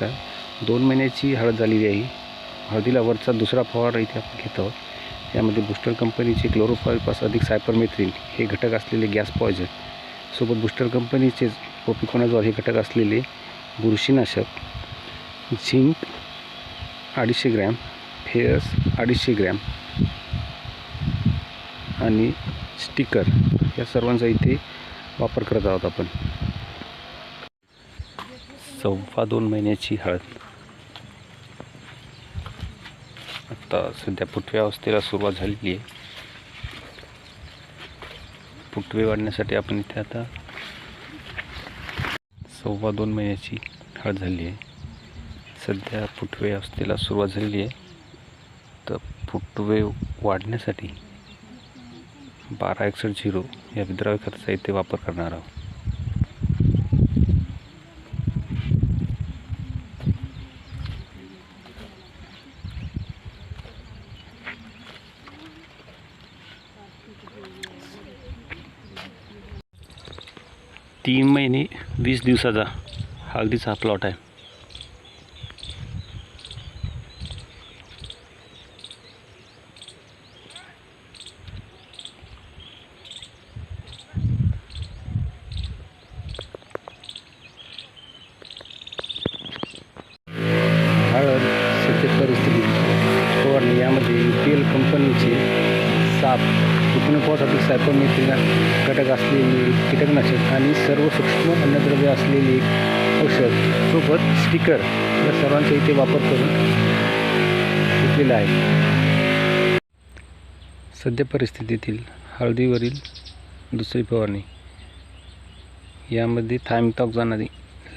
नमस्कार. दोन महिन्याची हळद झालेली आहे. हळदीला वरचा दुसरा फवारा इथे आपण घेत आहोत. यामध्ये बुस्टर कंपनीचे क्लोरोफॉरिपास अधिक सायपरमेथ्रिन हे घटक असलेले गॅस पॉयझन सोबत बुस्टर कंपनीचे पोपिकोनाझॉल हे घटक असलेले बुरशीनाशक झिंक अडीचशे ग्रॅम फेअर्स अडीचशे ग्रॅम आणि स्टिकर या सर्वांचा इथे वापर करत आहोत आपण. सव्वा दोन महिन्याची हळद. आता सध्या फुटव्या अवस्थेला सुरुवात झालेली आहे. पुटवे वाढण्यासाठी आपण इथे आता सव्वा दोन महिन्याची हळद झाली आहे. सध्या पुटवे अवस्थेला सुरुवात झालेली आहे. तर फुटवे वाढण्यासाठी बारा एकसष्ट झिरो या विद्राव्य खताचा इथे वापर करणार आहोत. तीन महिने वीस दिवसाचा हळदीचा हा प्लॉट आहे. हळद परिस्थिती फवारणी यामध्ये पी एल कंपनीचे साप. टिकणपोसाठी सायपरमेथ्रिन घटक असलेले कीटकनाशक आणि सर्व सूक्ष्म अन्नद्रव्य असलेले औषध सोबत स्टिकर या सर्वांचा इथे वापर करून घेतलेला आहे. सध्या परिस्थितीतील हळदीवरील दुसरी फवारणी. यामध्ये थायमटॉक्झान आणि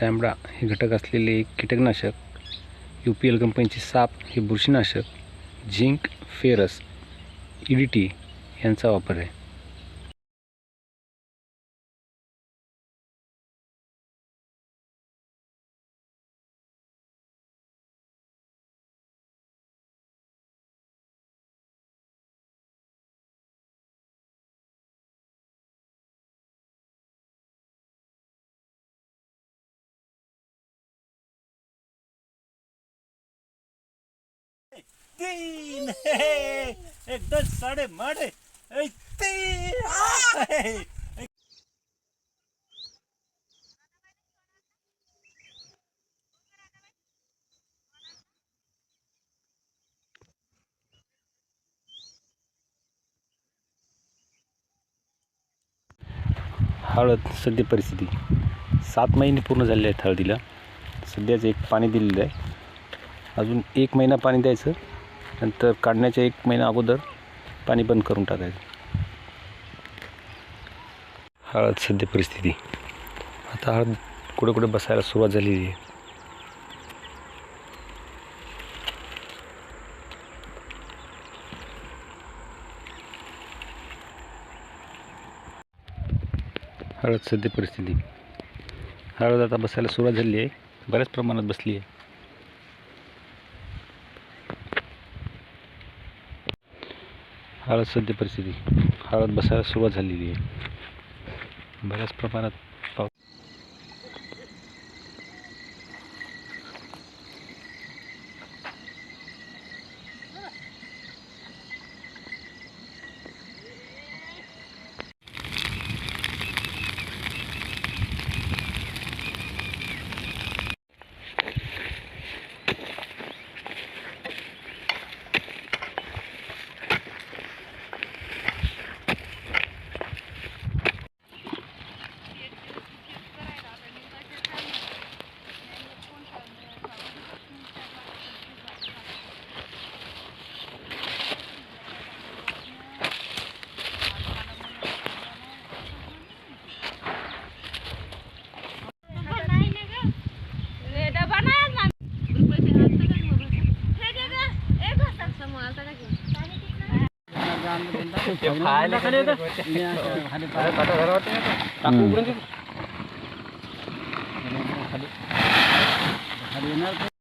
लॅम्बडा हे घटक असलेले एक कीटकनाशक यू पी एल कंपनीचे साप हे बुरशीनाशक zinc ferrous E D T यांचा वापर आहे. तीन हे, एक साडे माडे हळद सध्या परिस्थिती. सात महिने पूर्ण झालेले आहेत हळदीला. सध्याच एक पाणी दिलेलं आहे. अजून एक महिना पाणी द्यायचं. नंतर काढण्याच्या एक महिना अगोदर पाणी बंद करून टाकायचं. हळद सध्या परिस्थिती. आता हळद कुठे कुठे बसायला सुरुवात झालेली आहे. हळद सध्या परिस्थिती. हळद आता बसायला सुरुवात झाली आहे. बऱ्याच प्रमाणात बसली आहे. हळद सध्या परिस्थिती. हळद बसायला सुरुवात झालेली आहे. बऱ्याच प्रमाणात ખાલી. ખાલી.